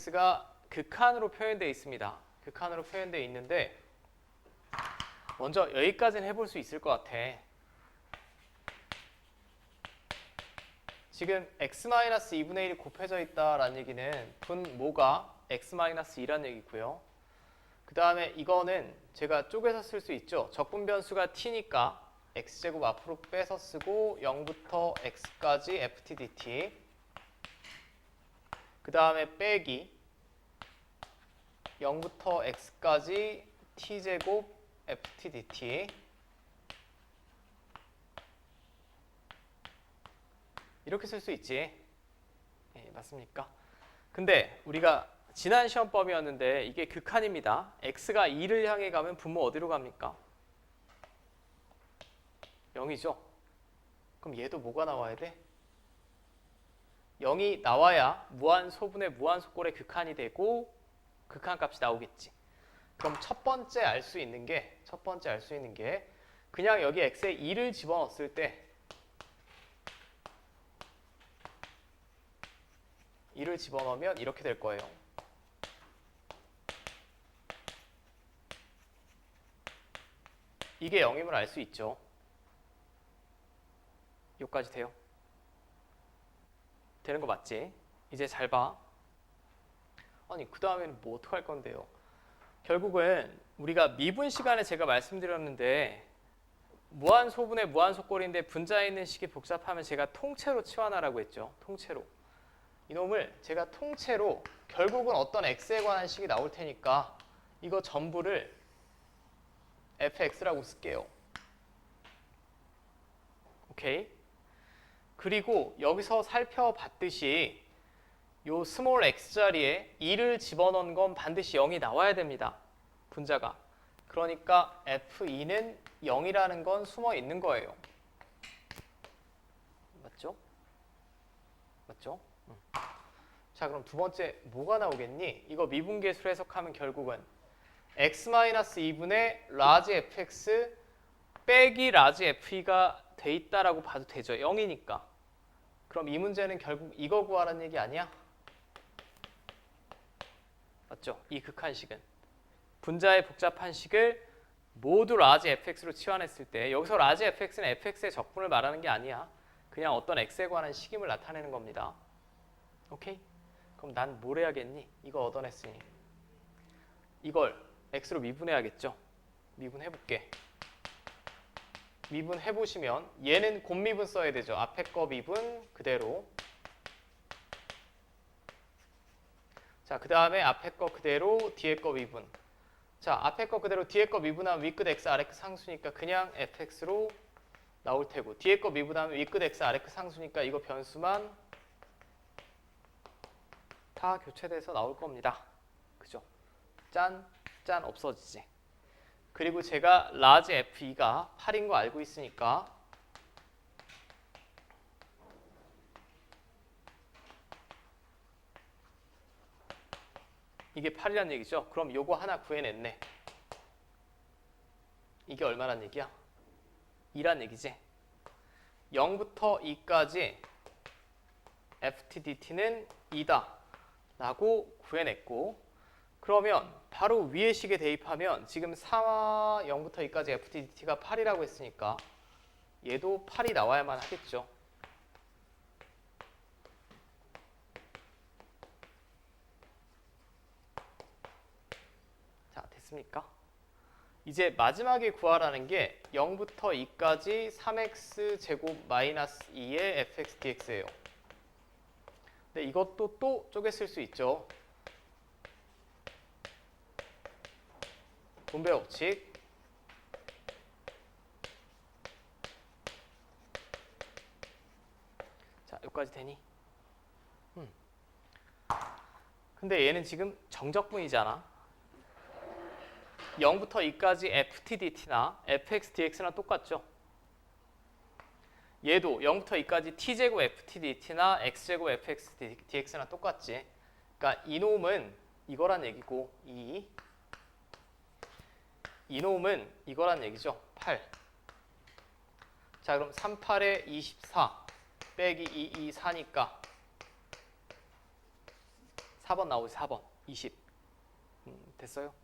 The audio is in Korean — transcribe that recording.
fx가 극한으로 표현되어 있습니다. 극한으로 표현되어 있는데 먼저 여기까지는 해볼 수 있을 것 같아. 지금 x-2분의 1이 곱해져 있다라는 얘기는 분모가 x-2라는 얘기고요. 그 다음에 이거는 제가 쪼개서 쓸 수 있죠. 적분 변수가 t니까 x제곱 앞으로 빼서 쓰고 0부터 x까지 ft dt 그 다음에 빼기 0부터 x까지 t제곱 ft dt 이렇게 쓸 수 있지. 예, 맞습니까? 근데 우리가 지난 시험법이었는데 이게 극한입니다. x가 2를 향해 가면 분모 어디로 갑니까? 0이죠. 그럼 얘도 뭐가 나와야 돼? 0이 나와야 무한 소분의 무한 속골의 극한이 되고 극한 값이 나오겠지. 그럼 첫 번째 알 수 있는 게 첫 번째 알 수 있는 게 그냥 여기 x에 2를 집어넣었을 때 2를 집어넣으면 이렇게 될 거예요. 이게 0임을 알 수 있죠. 여기까지 돼요. 되는 거 맞지? 이제 잘 봐. 아니 그 다음에는 뭐 어떡할 건데요? 결국은 우리가 미분 시간에 제가 말씀드렸는데 무한 소분의 무한 속골인데 분자에 있는 식이 복잡하면 제가 통째로 치환하라고 했죠. 통째로. 이놈을 제가 통째로 결국은 어떤 x에 관한 식이 나올 테니까 이거 전부를 fx라고 쓸게요. 오케이? 그리고 여기서 살펴봤듯이 요 스몰 x 자리에 2를 집어넣은 건 반드시 0이 나와야 됩니다. 분자가. 그러니까 f2는 0이라는 건 숨어 있는 거예요. 맞죠? 맞죠? 응. 자, 그럼 두 번째 뭐가 나오겠니? 이거 미분계수로 해석하면 결국은 x-2분의 라지 fx 빼기 라지 fe가 돼 있다라고 봐도 되죠. 0이니까. 그럼 이 문제는 결국 이거 구하라는 얘기 아니야? 맞죠? 이 극한식은 분자의 복잡한 식을 모두 라지 fx로 치환했을 때 여기서 라지 fx는 fx의 적분을 말하는 게 아니야. 그냥 어떤 x에 관한 식임을 나타내는 겁니다. 오케이? 그럼 난 뭘 해야겠니? 이거 얻어냈으니 이걸 x로 미분해야겠죠? 미분해볼게. 미분 해보시면 얘는 곱미분 써야 되죠. 앞에 거 미분 그대로 자, 그 다음에 앞에 거 그대로 뒤에 거 미분. 자, 앞에 거 그대로 뒤에 거 미분하면 윗끝 x 아래 끝 상수니까 그냥 fx로 나올 테고 뒤에 거 미분하면 윗끝 x 아래 끝 상수니까 이거 변수만 다 교체돼서 나올 겁니다. 그죠? 짠, 짠 없어지지. 그리고 제가 라지 f2가 8인 거 알고 있으니까 이게 8이란 얘기죠. 그럼 요거 하나 구해냈네. 이게 얼마란 얘기야? 2란 얘기지. 0부터 2까지 ftdt는 2다 라고 구해냈고 그러면 바로 위에 식에 대입하면 지금 4와 0부터 2까지 ftdt가 8이라고 했으니까 얘도 8이 나와야만 하겠죠. 자, 됐습니까? 이제 마지막에 구하라는 게 0부터 2까지 3x 제곱 마이너스 2의 fx dx예요. 근데 이것도 또 쪼개 쓸 수 있죠. 분배 법칙. 자, 여기까지 되니? 음. 근데 얘는 지금 정적분이잖아. 0부터 2까지 ftdt나 fxdx나 똑같죠. 얘도 0부터 2까지 t제곱 ftdt나 x제곱 fxdx나 똑같지. 그러니까 이놈은 이거란 얘기고 이 이놈은 이거란 얘기죠. 8. 자, 그럼 38에 24 빼기 2, 2, 4니까 4번 나오지 4번 20 음, 됐어요?